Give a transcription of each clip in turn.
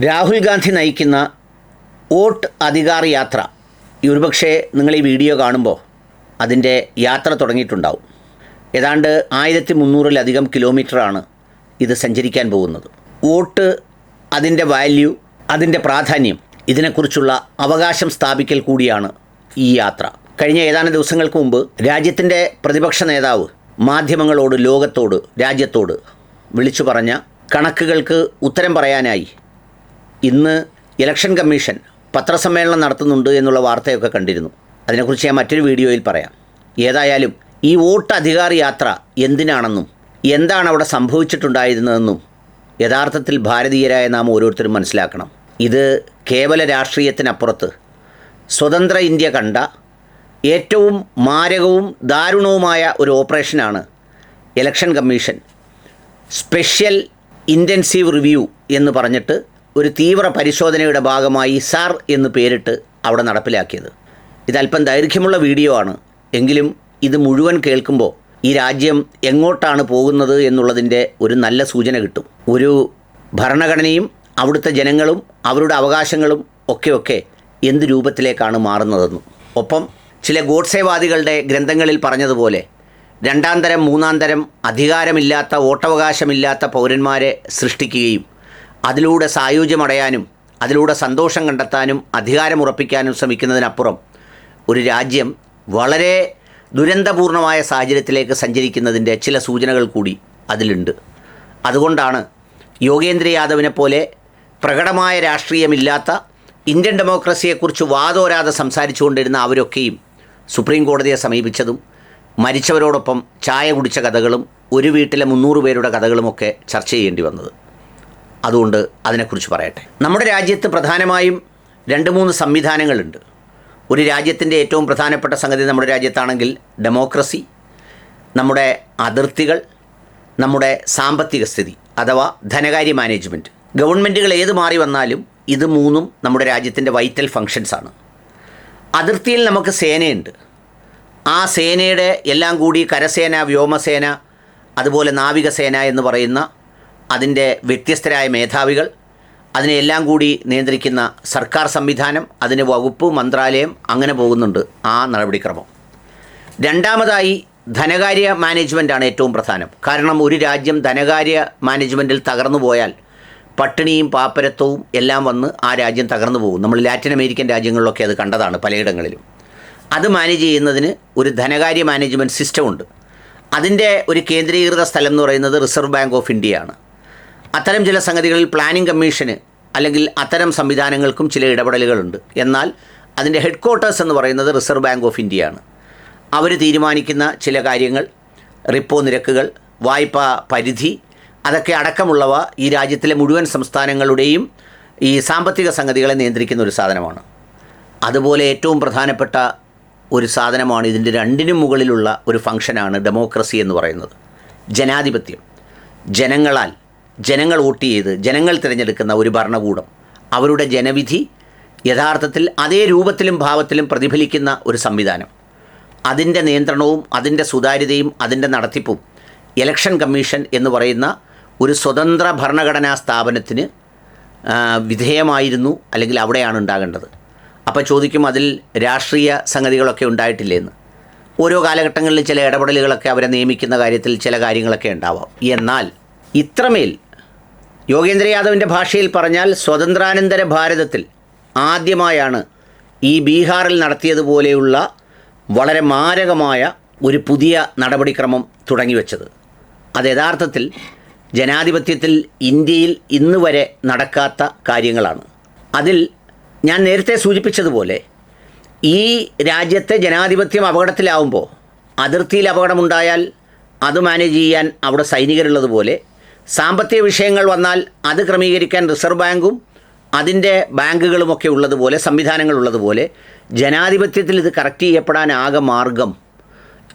രാഹുൽ ഗാന്ധി നയിക്കുന്ന വോട്ട് അധികാർ യാത്ര. ഈ ഒരുപക്ഷെ നിങ്ങൾ ഈ വീഡിയോ കാണുമ്പോൾ അതിന്റെ യാത്ര തുടങ്ങിയിട്ടുണ്ടാവും. ഏതാണ്ട് ആയിരത്തി മുന്നൂറിലധികം കിലോമീറ്ററാണ് ഇത് സഞ്ചരിക്കാൻ പോകുന്നത്. വോട്ട് അതിന്റെ വാല്യൂ അതിന്റെ പ്രാധാന്യം ഇതിനെക്കുറിച്ചുള്ള അവകാശം സ്ഥാപിക്കൽ കൂടിയാണ് ഈ യാത്ര. കഴിഞ്ഞ ഏതാനും ദിവസങ്ങൾക്ക് മുമ്പ് രാജ്യത്തിന്റെ പ്രതിപക്ഷ നേതാവ് മാധ്യമങ്ങളോട് ലോകത്തോട് രാജ്യത്തോട് വിളിച്ചു പറഞ്ഞ കണക്കുകൾക്ക് ഉത്തരം പറയാനായി ഇന്ന് ഇലക്ഷൻ കമ്മീഷൻ പത്രസമ്മേളനം നടത്തുന്നുണ്ട് എന്നുള്ള വാർത്തയൊക്കെ കണ്ടിരുന്നു. അതിനെക്കുറിച്ച് ഞാൻ മറ്റൊരു വീഡിയോയിൽ പറയാം. ഏതായാലും ഈ വോട്ട് അധികാർ യാത്ര എന്തിനാണെന്നും എന്താണ് അവിടെ സംഭവിച്ചിട്ടുണ്ടായിരുന്നതെന്നും യഥാർത്ഥത്തിൽ ഭാരതീയരായ നാം ഓരോരുത്തരും മനസ്സിലാക്കണം. ഇത് കേവല രാഷ്ട്രീയത്തിനപ്പുറത്ത് സ്വതന്ത്ര ഇന്ത്യ കണ്ട ഏറ്റവും മാരകവും ദാരുണവുമായ ഒരു ഓപ്പറേഷനാണ് election commission. Special intensive review എന്ന് പറഞ്ഞിട്ട് ഒരു തീവ്ര പരിശോധനയുടെ ഭാഗമായി സാർ എന്ന് പേരിട്ട് അവിടെ നടപ്പിലാക്കിയത്. ഇതല്പം ദൈർഘ്യമുള്ള വീഡിയോ ആണ്. എങ്കിലും ഇത് മുഴുവൻ കേൾക്കുമ്പോൾ ഈ രാജ്യം എങ്ങോട്ടാണ് പോകുന്നത് എന്നുള്ളതിന്റെ ഒരു നല്ല സൂചന കിട്ടും. ഒരു ഭരണഘടനയും അവിടുത്തെ ജനങ്ങളും അവരുടെ അവകാശങ്ങളും ഒക്കെയൊക്കെ എന്ത് രൂപത്തിലേക്കാണ് മാറുന്നതെന്നും. ഒപ്പം ചില ഗോഡ്സേവാദികളുടെ ഗ്രന്ഥങ്ങളിൽ പറഞ്ഞതുപോലെ രണ്ടാം തരം മൂന്നാം തരം അധികാരമില്ലാത്ത വോട്ടവകാശമില്ലാത്ത പൗരന്മാരെ സൃഷ്ടിക്കുകയും അതിലൂടെ സായുജ്യമടയാനും അതിലൂടെ സന്തോഷം കണ്ടെത്താനും അധികാരമുറപ്പിക്കാനും ശ്രമിക്കുന്നതിനപ്പുറം ഒരു രാജ്യം വളരെ ദുരന്തപൂർണമായ സാഹചര്യത്തിലേക്ക് സഞ്ചരിക്കുന്നതിന്റെ ചില സൂചനകൾ കൂടി അതിലുണ്ട്. അതുകൊണ്ടാണ് യോഗേന്ദ്ര യാദവിനെ പോലെ പ്രകടമായ രാഷ്ട്രീയമില്ലാത്ത ഇന്ത്യൻ ഡെമോക്രസിയെക്കുറിച്ച് വാതോരാതെ സംസാരിച്ചുകൊണ്ടിരുന്ന അവരൊക്കെയും സുപ്രീം കോടതിയെ സമീപിച്ചതും മരിച്ചവരോടൊപ്പം ചായ കുടിച്ച കഥകളും ഒരു വീട്ടിലെ മുന്നൂറ് പേരുടെ കഥകളുമൊക്കെ ചർച്ച ചെയ്യേണ്ടി വന്നത്. അതുകൊണ്ട് അതിനെക്കുറിച്ച് പറയട്ടെ. നമ്മുടെ രാജ്യത്ത് പ്രധാനമായും രണ്ട് മൂന്ന് സംവിധാനങ്ങളുണ്ട്. ഒരു രാജ്യത്തിന്റെ ഏറ്റവും പ്രധാനപ്പെട്ട സംഗതി നമ്മുടെ രാജ്യത്താണെങ്കിൽ ഡെമോക്രസി നമ്മുടെ അതിർത്തികൾ നമ്മുടെ സാമ്പത്തിക സ്ഥിതി അഥവാ ധനകാര്യ മാനേജ്മെന്റ്. ഗവൺമെന്റുകൾ ഏത് മാറി വന്നാലും ഇത് മൂന്നും നമ്മുടെ രാജ്യത്തിന്റെ വൈറ്റൽ ഫങ്ഷൻസാണ്. അതിർത്തിയിൽ നമുക്ക് സേനയുണ്ട്. ആ സേനയുടെ എല്ലാം കൂടി കരസേന വ്യോമസേന അതുപോലെ നാവികസേന എന്ന് പറയുന്ന അതിന്റെ വ്യത്യസ്തരായ മേധാവികൾ അതിനെല്ലാം കൂടി നിയന്ത്രിക്കുന്ന സർക്കാർ സംവിധാനം അതിന് വകുപ്പ് മന്ത്രാലയം അങ്ങനെ പോകുന്നുണ്ട് ആ നടപടിക്രമം. രണ്ടാമതായി ധനകാര്യ മാനേജ്മെന്റാണ് ഏറ്റവും പ്രധാനം. കാരണം ഒരു രാജ്യം ധനകാര്യ മാനേജ്മെന്റിൽ തകർന്നു പോയാൽ പട്ടിണിയും പാപ്പരത്വവും എല്ലാം വന്ന് ആ രാജ്യം തകർന്നു പോകും. നമ്മൾ ലാറ്റിൻ അമേരിക്കൻ രാജ്യങ്ങളിലൊക്കെ അത് കണ്ടതാണ് പലയിടങ്ങളിലും. അത് മാനേജ് ചെയ്യുന്നതിന് ഒരു ധനകാര്യ മാനേജ്മെന്റ് സിസ്റ്റമുണ്ട് അതിന്റെ ഒരു കേന്ദ്രീകൃത സ്ഥലം എന്ന് പറയുന്നത് റിസർവ് ബാങ്ക് ഓഫ് ഇന്ത്യയാണ്. അത്തരം ചില സംഗതികളിൽ പ്ലാനിംഗ് കമ്മീഷന് അല്ലെങ്കിൽ അത്തരം സംവിധാനങ്ങൾക്കും ചില ഇടപെടലുകളുണ്ട്. എന്നാൽ അതിന്റെ ഹെഡ് ക്വാർട്ടേഴ്സ് എന്ന് പറയുന്നത് റിസർവ് ബാങ്ക് ഓഫ് ഇന്ത്യയാണ് അവർ തീരുമാനിക്കുന്ന ചില കാര്യങ്ങൾ റിപ്പോ നിരക്കുകൾ വായ്പാ പരിധി അതൊക്കെ അടക്കമുള്ളവ ഈ രാജ്യത്തിലെ മുഴുവൻ സംസ്ഥാനങ്ങളുടെയും ഈ സാമ്പത്തിക സംഗതികളെ നിയന്ത്രിക്കുന്ന ഒരു സാധനമാണ്. അതുപോലെ ഏറ്റവും പ്രധാനപ്പെട്ട ഒരു സാധനമാണ് ഇതിന്റെ രണ്ടിനും മുകളിലുള്ള ഒരു ഫംഗ്ഷനാണ് ഡെമോക്രസി എന്ന് പറയുന്നത്. ജനാധിപത്യം. ജനങ്ങളാൽ ജനങ്ങൾ വോട്ട് ചെയ്ത് ജനങ്ങൾ തിരഞ്ഞെടുക്കുന്ന ഒരു ഭരണകൂടം അവരുടെ ജനവിധി യഥാർത്ഥത്തിൽ അതേ രൂപത്തിലും ഭാവത്തിലും പ്രതിഫലിക്കുന്ന ഒരു സംവിധാനം. അതിന്റെ നിയന്ത്രണവും അതിന്റെ സുതാര്യതയും അതിന്റെ നടത്തിപ്പും ഇലക്ഷൻ കമ്മീഷൻ എന്ന് പറയുന്ന ഒരു സ്വതന്ത്ര ഭരണഘടനാ സ്ഥാപനത്തിന് വിധേയമായിരുന്നു അല്ലെങ്കിൽ അവിടെയാണ് ഉണ്ടാകേണ്ടത്. അപ്പോൾ ചോദിക്കും അതിൽ രാഷ്ട്രീയ സംഗതികളൊക്കെ ഉണ്ടായിട്ടില്ലേന്ന് ഓരോ കാലഘട്ടങ്ങളിൽ ചില ഇടപെടലുകളൊക്കെ അവരെ നിയമിക്കുന്ന കാര്യത്തിൽ ചില കാര്യങ്ങളൊക്കെ ഉണ്ടാവാം. എന്നാൽ ഇത്രമേൽ യോഗേന്ദ്ര യാദവിന്റെ ഭാഷയിൽ പറഞ്ഞാൽ സ്വതന്ത്രാനന്തര ഭാരതത്തിൽ ആദ്യമായാണ് ഈ ബീഹാറിൽ നടത്തിയതുപോലെയുള്ള വളരെ മാരകമായ ഒരു പുതിയ നടപടിക്രമം തുടങ്ങിവെച്ചത്. അത് യഥാർത്ഥത്തിൽ ജനാധിപത്യത്തിൽ ഇന്ത്യയിൽ ഇന്ന് വരെ നടക്കാത്ത കാര്യങ്ങളാണ്. അതിൽ ഞാൻ നേരത്തെ സൂചിപ്പിച്ചതുപോലെ ഈ രാജ്യത്തെ ജനാധിപത്യം അപകടത്തിലാവുമ്പോൾ അതിർത്തിയിൽ അപകടമുണ്ടായാൽ അത് മാനേജ് ചെയ്യാൻ അവിടെ സൈനികരുള്ളതുപോലെ സാമ്പത്തിക വിഷയങ്ങൾ വന്നാൽ അത് ക്രമീകരിക്കാൻ റിസർവ് ബാങ്കും അതിന്റെ ബാങ്കുകളുമൊക്കെ ഉള്ളതുപോലെ സംവിധാനങ്ങൾ ഉള്ളതുപോലെ ജനാധിപത്യത്തിൽ ഇത് കറക്റ്റ് ചെയ്യപ്പെടാൻ ആകെ മാർഗം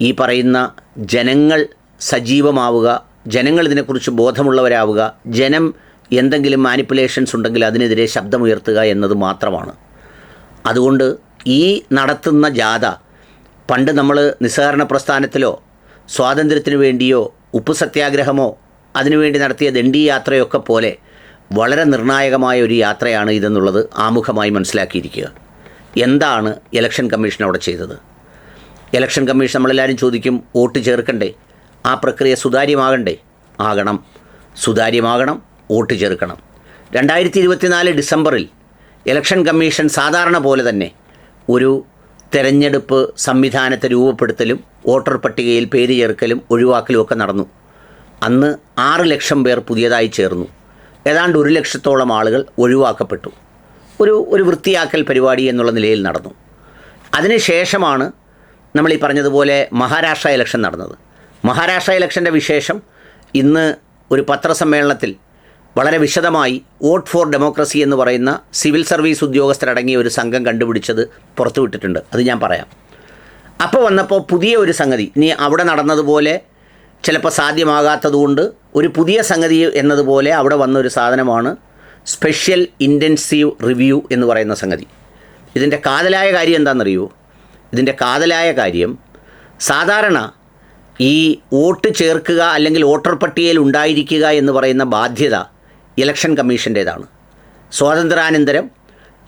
ഈ പറയുന്ന ജനങ്ങൾ സജീവമാവുക ജനങ്ങൾ ഇതിനെക്കുറിച്ച് ബോധമുള്ളവരാവുക ജനം എന്തെങ്കിലും മാനിപ്പുലേഷൻസ് ഉണ്ടെങ്കിൽ അതിനെതിരെ ശബ്ദമുയർത്തുക എന്നത് മാത്രമാണ്. അതുകൊണ്ട് ഈ നടത്തുന്ന ജാഥ പണ്ട് നമ്മൾ നിസ്സഹകരണ പ്രസ്ഥാനത്തിലോ സ്വാതന്ത്ര്യത്തിന് വേണ്ടിയോ ഉപ്പ് സത്യാഗ്രഹമോ അതിനുവേണ്ടി നടത്തിയ ദണ്ഡി യാത്രയൊക്കെ പോലെ വളരെ നിർണായകമായ ഒരു യാത്രയാണ് ഇതെന്നുള്ളത് ആമുഖമായി മനസ്സിലാക്കിയിരിക്കുക. എന്താണ് ഇലക്ഷൻ കമ്മീഷൻ അവിടെ ചെയ്തത്? ഇലക്ഷൻ കമ്മീഷൻ നമ്മളെല്ലാവരും ചോദിക്കും വോട്ട് ചേർക്കണ്ടേ? ആ പ്രക്രിയ സുതാര്യമാകണ്ടേ? ആകണം. സുതാര്യമാകണം വോട്ട് ചേർക്കണം. രണ്ടായിരത്തി ഇരുപത്തിനാല് ഡിസംബറിൽ ഇലക്ഷൻ കമ്മീഷൻ സാധാരണ പോലെ തന്നെ ഒരു തെരഞ്ഞെടുപ്പ് സംവിധാനത്തെ രൂപപ്പെടുത്തലും വോട്ടർ പട്ടികയിൽ പേര് ചേർക്കലും ഒഴിവാക്കലും ഒക്കെ നടന്നു. അന്ന് ആറ് ലക്ഷം പേർ പുതിയതായി ചേർന്നു. ഏതാണ്ട് ഒരു ലക്ഷത്തോളം ആളുകൾ ഒഴിവാക്കപ്പെട്ടു. ഒരു ഒരു വൃത്തിയാക്കൽ പരിപാടി എന്നുള്ള നിലയിൽ നടന്നു. അതിനുശേഷമാണ് നമ്മൾ ഈ പറഞ്ഞതുപോലെ മഹാരാഷ്ട്ര ഇലക്ഷൻ നടന്നത്. മഹാരാഷ്ട്ര ഇലക്ഷന്റെ വിശേഷം ഇന്ന് ഒരു പത്രസമ്മേളനത്തിൽ വളരെ വിശദമായി വോട്ട് ഫോർ ഡെമോക്രസി എന്ന് പറയുന്ന സിവിൽ സർവീസ് ഉദ്യോഗസ്ഥരടങ്ങിയ ഒരു സംഘം കണ്ടുപിടിച്ചത് പുറത്തുവിട്ടിട്ടുണ്ട്. അത് ഞാൻ പറയാം. അപ്പോൾ വന്നപ്പോൾ പുതിയ ഒരു സംഗതി. ഇനി അവിടെ നടന്നതുപോലെ ചിലപ്പോൾ സാധ്യമാകാത്തതുകൊണ്ട് ഒരു പുതിയ സംഗതി എന്നതുപോലെ അവിടെ വന്ന ഒരു സാധനമാണ് സ്പെഷ്യൽ ഇന്റൻസീവ് റിവ്യൂ എന്ന് പറയുന്ന സംഗതി. ഇതിന്റെ കാതലായ കാര്യം എന്താണെന്നറിയോ ഇതിന്റെ കാതലായ കാര്യം സാധാരണ ഈ വോട്ട് ചേർക്കുക അല്ലെങ്കിൽ വോട്ടർ പട്ടികയിൽ ഉണ്ടായിരിക്കുക എന്ന് പറയുന്ന ബാധ്യത ഇലക്ഷൻ കമ്മീഷന്റേതാണ്. സ്വാതന്ത്ര്യാനന്തരം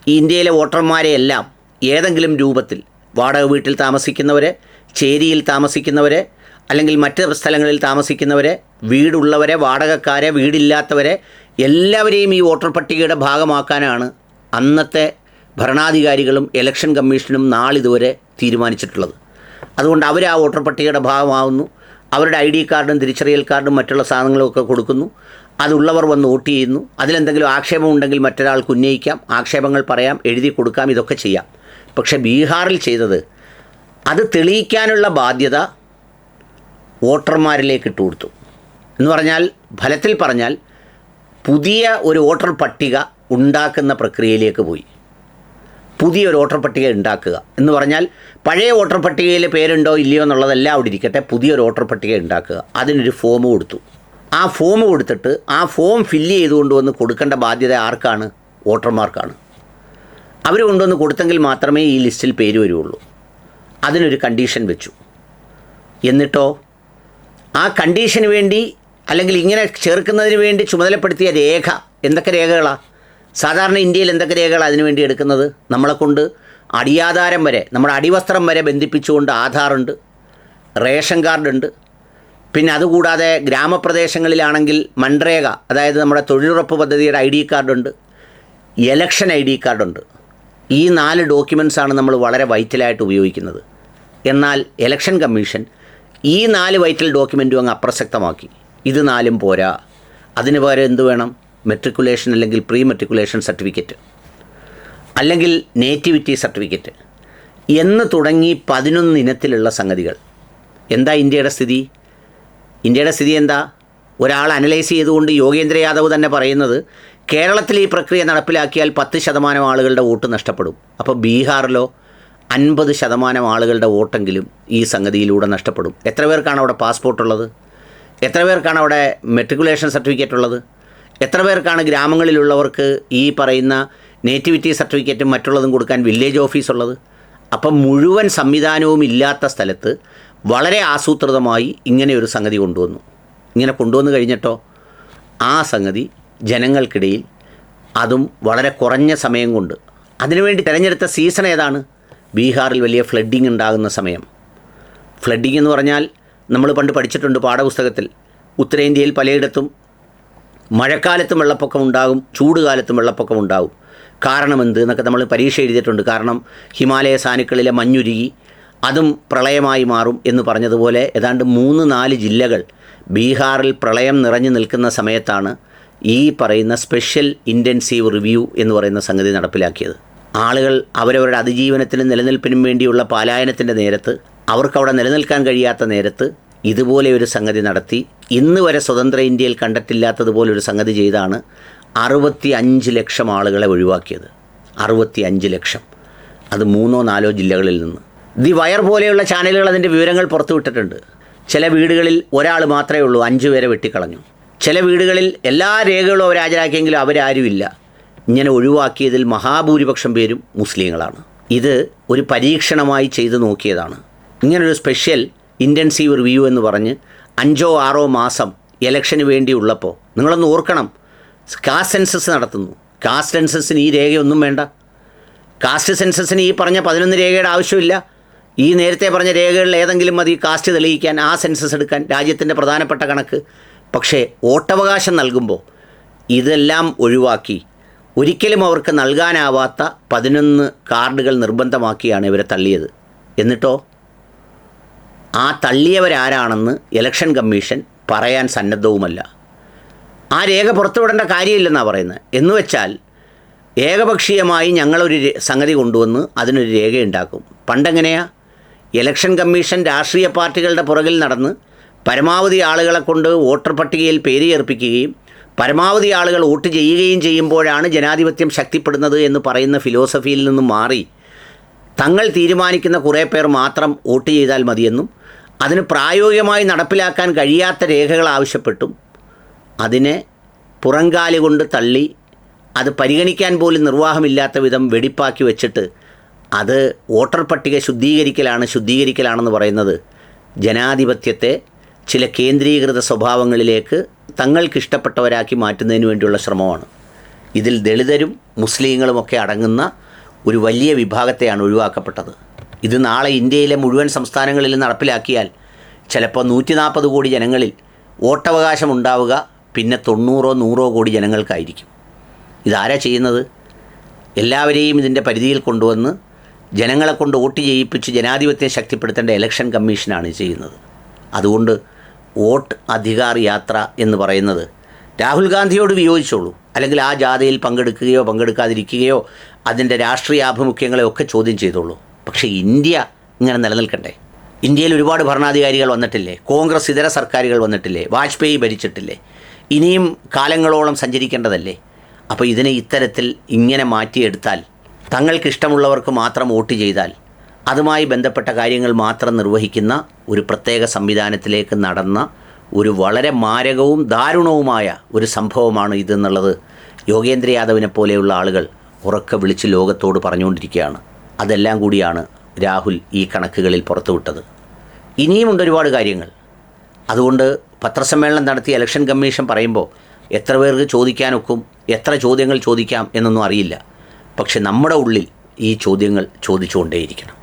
ഇന്ത്യയിലെ വോട്ടർമാരെയെല്ലാം ഏതെങ്കിലും രൂപത്തിൽ വാടക വീട്ടിൽ താമസിക്കുന്നവരെ ചേരിയിൽ താമസിക്കുന്നവരെ അല്ലെങ്കിൽ മറ്റ് സ്ഥലങ്ങളിൽ താമസിക്കുന്നവരെ വീടുള്ളവരെ വാടകക്കാരെ വീടില്ലാത്തവരെ എല്ലാവരെയും ഈ വോട്ടർ പട്ടികയുടെ ഭാഗമാക്കാനാണ് അന്നത്തെ ഭരണാധികാരികളും ഇലക്ഷൻ കമ്മീഷനും നാളിതുവരെ തീരുമാനിച്ചിട്ടുള്ളത്. അതുകൊണ്ട് അവർ ആ വോട്ടർ പട്ടികയുടെ ഭാഗമാവുന്നു. അവരുടെ ഐ ഡി കാർഡും തിരിച്ചറിയൽ കാർഡും മറ്റുള്ള സാധനങ്ങളൊക്കെ കൊടുക്കുന്നു. അതുള്ളവർ വന്ന് വോട്ട് ചെയ്യുന്നു. അതിലെന്തെങ്കിലും ആക്ഷേപം ഉണ്ടെങ്കിൽ മറ്റൊരാൾക്ക് ഉന്നയിക്കാം. ആക്ഷേപങ്ങൾ പറയാം എഴുതി കൊടുക്കാം ഇതൊക്കെ ചെയ്യാം. പക്ഷേ ബീഹാറിൽ ചെയ്തത് അത് തെളിയിക്കാനുള്ള ബാധ്യത വോട്ടർമാരിലേക്ക് ഇട്ട് കൊടുത്തു. എന്ന് പറഞ്ഞാൽ ഫലത്തിൽ പറഞ്ഞാൽ പുതിയ ഒരു വോട്ടർ പട്ടിക ഉണ്ടാക്കുന്ന പ്രക്രിയയിലേക്ക് പോയി. പുതിയൊരു വോട്ടർ പട്ടിക ഉണ്ടാക്കുക എന്ന് പറഞ്ഞാൽ പഴയ വോട്ടർ പട്ടികയിൽ പേരുണ്ടോ ഇല്ലയോ എന്നുള്ളതെല്ലാം അവിടെ ഇരിക്കട്ടെ പുതിയൊരു വോട്ടർ പട്ടിക ഉണ്ടാക്കുക. അതിനൊരു ഫോം കൊടുത്തു. ആ ഫോം കൊടുത്തിട്ട് ആ ഫോം ഫില്ല് ചെയ്ത് കൊണ്ടുവന്ന് കൊടുക്കേണ്ട ബാധ്യത ആർക്കാണ്? വോട്ടർമാർക്കാണ്. അവർ കൊണ്ടുവന്ന് കൊടുത്തെങ്കിൽ മാത്രമേ ഈ ലിസ്റ്റിൽ പേര് വരുള്ളൂ. അതിനൊരു കണ്ടീഷൻ വെച്ചു. എന്നിട്ടോ ആ കണ്ടീഷന് വേണ്ടി അല്ലെങ്കിൽ ഇങ്ങനെ ചേർക്കുന്നതിന് വേണ്ടി ചുമതലപ്പെടുത്തിയ രേഖ എന്തൊക്കെ രേഖകളാണ് സാധാരണ ഇന്ത്യയിൽ എന്തൊക്കെ രേഖകളാണ് അതിനു വേണ്ടി എടുക്കുന്നത്? നമ്മളെ കൊണ്ട് അടിയാധാരം വരെ നമ്മുടെ അടിവസ്ത്രം വരെ ബന്ധിപ്പിച്ചുകൊണ്ട് ആധാറുണ്ട് റേഷൻ കാർഡുണ്ട്. പിന്നെ അതുകൂടാതെ ഗ്രാമപ്രദേശങ്ങളിലാണെങ്കിൽ മൺരേഖ അതായത് നമ്മുടെ തൊഴിലുറപ്പ് പദ്ധതിയുടെ ഐ ഡി കാർഡുണ്ട് എലക്ഷൻ ഐ ഡി കാർഡുണ്ട്. ഈ നാല് ഡോക്യുമെൻസാണ് നമ്മൾ വളരെ വൈറ്റലായിട്ട് ഉപയോഗിക്കുന്നത്. എന്നാൽ എലക്ഷൻ കമ്മീഷൻ ഈ നാല് വൈറ്റൽ ഡോക്യുമെന്റും അങ്ങ് അപ്രസക്തമാക്കി. ഇത് നാലും പോരാ. അതിന് പകരം എന്ത് വേണം? മെട്രിക്കുലേഷൻ അല്ലെങ്കിൽ പ്രീ മെട്രിക്കുലേഷൻ സർട്ടിഫിക്കറ്റ് അല്ലെങ്കിൽ നേറ്റിവിറ്റി സർട്ടിഫിക്കറ്റ് എന്ന് തുടങ്ങി പതിനൊന്ന് ഇനത്തിലുള്ള സംഗതികൾ. എന്താ ഇന്ത്യയുടെ സ്ഥിതി? ഇന്ത്യയുടെ സ്ഥിതി എന്താ? ഒരാൾ അനലൈസ് ചെയ്തുകൊണ്ട് യോഗേന്ദ്ര യാദവ് തന്നെ പറയുന്നത് കേരളത്തിൽ ഈ പ്രക്രിയ നടപ്പിലാക്കിയാൽ പത്ത് ശതമാനം ആളുകളുടെ വോട്ട് നഷ്ടപ്പെടും. അപ്പോൾ ബീഹാറിലോ അൻപത് ശതമാനം ആളുകളുടെ വോട്ടെങ്കിലും ഈ സംഗതിയിലൂടെ നഷ്ടപ്പെടും. എത്ര പേർക്കാണ് അവിടെ പാസ്പോർട്ട് ഉള്ളത് എത്ര പേർക്കാണ് അവിടെ മെട്രിക്കുലേഷൻ സർട്ടിഫിക്കറ്റ് ഉള്ളത്? എത്ര പേർക്കാണ് ഗ്രാമങ്ങളിലുള്ളവർക്ക് ഈ പറയുന്ന നേറ്റിവിറ്റി സർട്ടിഫിക്കറ്റും മറ്റുള്ളതും കൊടുക്കാൻ വില്ലേജ് ഓഫീസ് ഉള്ളത്? അപ്പം മുഴുവൻ സംവിധാനവും ഇല്ലാത്ത സ്ഥലത്ത് വളരെ ആസൂത്രിതമായി ഇങ്ങനെ ഒരു സംഗതി കൊണ്ടുവന്നു. ഇങ്ങനെ കൊണ്ടുവന്നു കഴിഞ്ഞിട്ടോ? ആ സംഗതി ജനങ്ങൾക്കിടയിൽ അതും വളരെ കുറഞ്ഞ സമയം കൊണ്ട്. അതിനുവേണ്ടി തിരഞ്ഞെടുത്ത സീസൺ ഏതാണ്? ബീഹാറിൽ വലിയ ഫ്ലഡിങ് ഉണ്ടാകുന്ന സമയം. ഫ്ലഡിങ് എന്ന് പറഞ്ഞാൽ നമ്മൾ പണ്ട് പഠിച്ചിട്ടുണ്ട് പാഠപുസ്തകത്തിൽ. ഉത്തരേന്ത്യയിൽ പലയിടത്തും മഴക്കാലത്തും വെള്ളപ്പൊക്കം ഉണ്ടാകും ചൂടുകാലത്തും വെള്ളപ്പൊക്കം ഉണ്ടാകും. കാരണം എന്ത് എന്നൊക്കെ നമ്മൾ പരീക്ഷ എഴുതിയിട്ടുണ്ട്. കാരണം ഹിമാലയ സാനുക്കളിലെ മഞ്ഞുരുകി അതും പ്രളയമായി മാറും എന്ന് പറഞ്ഞതുപോലെ ഏതാണ്ട് മൂന്ന് നാല് ജില്ലകൾ ബീഹാറിൽ പ്രളയം നിറഞ്ഞു നിൽക്കുന്ന സമയത്താണ് ഈ പറയുന്ന സ്പെഷ്യൽ ഇന്റൻസീവ് റിവ്യൂ എന്ന് പറയുന്ന സംഗതി നടപ്പിലാക്കിയത്. ആളുകൾ അവരവരുടെ അതിജീവനത്തിനും നിലനിൽപ്പിനും വേണ്ടിയുള്ള പാലായനത്തിന്റെ നേരത്ത് അവർക്കവിടെ നിലനിൽക്കാൻ കഴിയാത്ത നേരത്ത് ഇതുപോലെ ഒരു സംഗതി നടത്തി. ഇന്ന് വരെ സ്വതന്ത്ര ഇന്ത്യയിൽ കണ്ടിട്ടില്ലാത്തതുപോലെ ഒരു സംഗതി ചെയ്താണ് അറുപത്തി അഞ്ച് ലക്ഷം ആളുകളെ ഒഴിവാക്കിയത്. അറുപത്തി അഞ്ച് ലക്ഷം. അത് മൂന്നോ നാലോ ജില്ലകളിൽ നിന്ന്. ദി വയർ പോലെയുള്ള ചാനലുകൾ അതിന്റെ വിവരങ്ങൾ പുറത്തുവിട്ടിട്ടുണ്ട് ചില വീടുകളിൽ ഒരാൾ മാത്രമേ ഉള്ളൂ അഞ്ച് പേരെ വെട്ടിക്കളഞ്ഞു. ചില വീടുകളിൽ എല്ലാ രേഖകളും അവർ ഹാജരാക്കിയെങ്കിലും അവരാരുമില്ല. ഇങ്ങനെ ഒഴിവാക്കിയതിൽ മഹാഭൂരിപക്ഷം പേരും മുസ്ലിങ്ങളാണ്. ഇത് ഒരു പരീക്ഷണമായി ചെയ്തു നോക്കിയതാണ്. ഇങ്ങനൊരു സ്പെഷ്യൽ ഇന്റൻസീവ് റിവ്യൂ എന്ന് പറഞ്ഞ് അഞ്ചോ ആറോ മാസം ഇലക്ഷന് വേണ്ടിയുള്ളപ്പോൾ നിങ്ങളൊന്ന് ഓർക്കണം. കാസ്റ്റ് സെൻസസ് നടത്തുന്നു. കാസ്റ്റ് സെൻസസിന് ഈ രേഖയൊന്നും വേണ്ട. കാസ്റ്റ് സെൻസസിന് ഈ പറഞ്ഞ പതിനൊന്ന് രേഖയുടെ ആവശ്യമില്ല. ഈ നേരത്തെ പറഞ്ഞ രേഖകളിൽ ഏതെങ്കിലും മതി കാസ്റ്റ് തെളിയിക്കാൻ ആ സെൻസസ് എടുക്കാൻ രാജ്യത്തിന്റെ പ്രധാനപ്പെട്ട കണക്ക്. പക്ഷേ വോട്ടവകാശം നൽകുമ്പോൾ ഇതെല്ലാം ഒഴിവാക്കി ഒരിക്കലും അവർക്ക് നൽകാനാവാത്ത പതിനൊന്ന് കാർഡുകൾ നിർബന്ധമാക്കിയാണ് ഇവരെ തള്ളിയത്. എന്നിട്ടോ? ആ തള്ളിയവരാരാണെന്ന് ഇലക്ഷൻ കമ്മീഷൻ പറയാൻ സന്നദ്ധവുമല്ല. ആ രേഖ പുറത്തുവിടേണ്ട കാര്യമില്ലെന്നാണ് പറയുന്നത്. എന്ന് വെച്ചാൽ ഏകപക്ഷീയമായി ഞങ്ങളൊരു സംഗതി കൊണ്ടുവന്ന് അതിനൊരു രേഖയുണ്ടാക്കും. പണ്ടെങ്ങനെയാ? ഇലക്ഷൻ കമ്മീഷൻ രാഷ്ട്രീയ പാർട്ടികളുടെ പുറകിൽ നടന്ന് പരമാവധി ആളുകളെ കൊണ്ട് വോട്ടർ പട്ടികയിൽ പേര് ചേർപ്പിക്കുകയും പരമാവധി ആളുകൾ വോട്ട് ചെയ്യുകയും ചെയ്യുമ്പോഴാണ് ജനാധിപത്യം ശക്തിപ്പെടുന്നത് എന്ന് പറയുന്ന ഫിലോസഫിയിൽ നിന്നും മാറി തങ്ങൾ തീരുമാനിക്കുന്ന കുറേ പേർ മാത്രം വോട്ട് ചെയ്താൽ മതിയെന്നും അതിന് പ്രായോഗികമായി നടപ്പിലാക്കാൻ കഴിയാത്ത രേഖകൾ ആവശ്യപ്പെട്ടും അതിനെ പുറങ്കാൽ കൊണ്ട് തള്ളി അത് പരിഗണിക്കാൻ പോലും നിർവാഹമില്ലാത്ത വിധം വെടിപ്പാക്കി വെച്ചിട്ട് അത് വോട്ടർ പട്ടിക ശുദ്ധീകരിക്കലാണ് ശുദ്ധീകരിക്കലാണെന്ന് പറയുന്നത് ജനാധിപത്യത്തെ ചില കേന്ദ്രീകൃത സ്വഭാവങ്ങളിലേക്ക് തങ്ങൾക്കിഷ്ടപ്പെട്ടവരാക്കി മാറ്റുന്നതിന് വേണ്ടിയുള്ള ശ്രമമാണ്. ഇതിൽ ദളിതരും മുസ്ലിങ്ങളുമൊക്കെ അടങ്ങുന്ന ഒരു വലിയ വിഭാഗത്തെയാണ് ഒഴിവാക്കപ്പെട്ടത്. ഇത് നാളെ ഇന്ത്യയിലെ മുഴുവൻ സംസ്ഥാനങ്ങളിൽ നടപ്പിലാക്കിയാൽ ചിലപ്പോൾ നൂറ്റി നാൽപ്പത് കോടി ജനങ്ങളിൽ വോട്ടവകാശം ഉണ്ടാവുക പിന്നെ തൊണ്ണൂറോ നൂറോ കോടി ജനങ്ങൾക്കായിരിക്കും. ഇതാരാ ചെയ്യുന്നത്? എല്ലാവരെയും ഇതിന്റെ പരിധിയിൽ കൊണ്ടുവന്ന് ജനങ്ങളെ കൊണ്ട് വോട്ട് ചെയ്യിപ്പിച്ച് ജനാധിപത്യം ശക്തിപ്പെടുത്തേണ്ട ഇലക്ഷൻ കമ്മീഷനാണ് ചെയ്യുന്നത്. അതുകൊണ്ട് വോട്ട് അധികാർ യാത്ര എന്ന് പറയുന്നത്. രാഹുൽ ഗാന്ധിയോട് വിയോജിച്ചോളൂ. അല്ലെങ്കിൽ ആ ജാഥയിൽ പങ്കെടുക്കുകയോ പങ്കെടുക്കാതിരിക്കുകയോ അതിന്റെ രാഷ്ട്രീയ ആഭിമുഖ്യങ്ങളെ ഒക്കെ ചോദ്യം ചെയ്തോളൂ. പക്ഷേ ഇന്ത്യ ഇങ്ങനെ നിലനിൽക്കണ്ടേ? ഇന്ത്യയിൽ ഒരുപാട് ഭരണാധികാരികൾ വന്നിട്ടില്ലേ? കോൺഗ്രസ് ഇതര സർക്കാരുകൾ വന്നിട്ടില്ലേ? വാജ്പേയി ഭരിച്ചിട്ടില്ലേ? ഇനിയും കാലങ്ങളോളം സഞ്ചരിക്കേണ്ടതല്ലേ? അപ്പോൾ ഇതിനെ ഇത്തരത്തിൽ ഇങ്ങനെ മാറ്റിയെടുത്താൽ തങ്ങൾക്കിഷ്ടമുള്ളവർക്ക് മാത്രം വോട്ട് ചെയ്താൽ അതുമായി ബന്ധപ്പെട്ട കാര്യങ്ങൾ മാത്രം നിർവഹിക്കുന്ന ഒരു പ്രത്യേക സംവിധാനത്തിലേക്ക് നടന്ന ഒരു വളരെ മാരകവും ദാരുണവുമായ ഒരു സംഭവമാണ് ഇതെന്നുള്ളത് യോഗേന്ദ്ര യാദവിനെ പോലെയുള്ള ആളുകൾ ഉറക്കെ വിളിച്ച് ലോകത്തോട് പറഞ്ഞുകൊണ്ടിരിക്കുകയാണ്. അതെല്ലാം കൂടിയാണ് രാഹുൽ ഈ കണക്കുകളിൽ പുറത്തുവിട്ടത്. ഇനിയുമുണ്ട് ഒരുപാട് കാര്യങ്ങൾ. അതുകൊണ്ട് പത്രസമ്മേളനം നടത്തിയ ഇലക്ഷൻ കമ്മീഷൻ പറയുമ്പോൾ എത്ര പേർക്ക് ചോദിക്കാനൊക്കും എത്ര ചോദ്യങ്ങൾ ചോദിക്കാം എന്നൊന്നും അറിയില്ല. പക്ഷെ നമ്മുടെ ഉള്ളിൽ ഈ ചോദ്യങ്ങൾ ചോദിച്ചുകൊണ്ടേയിരിക്കണം.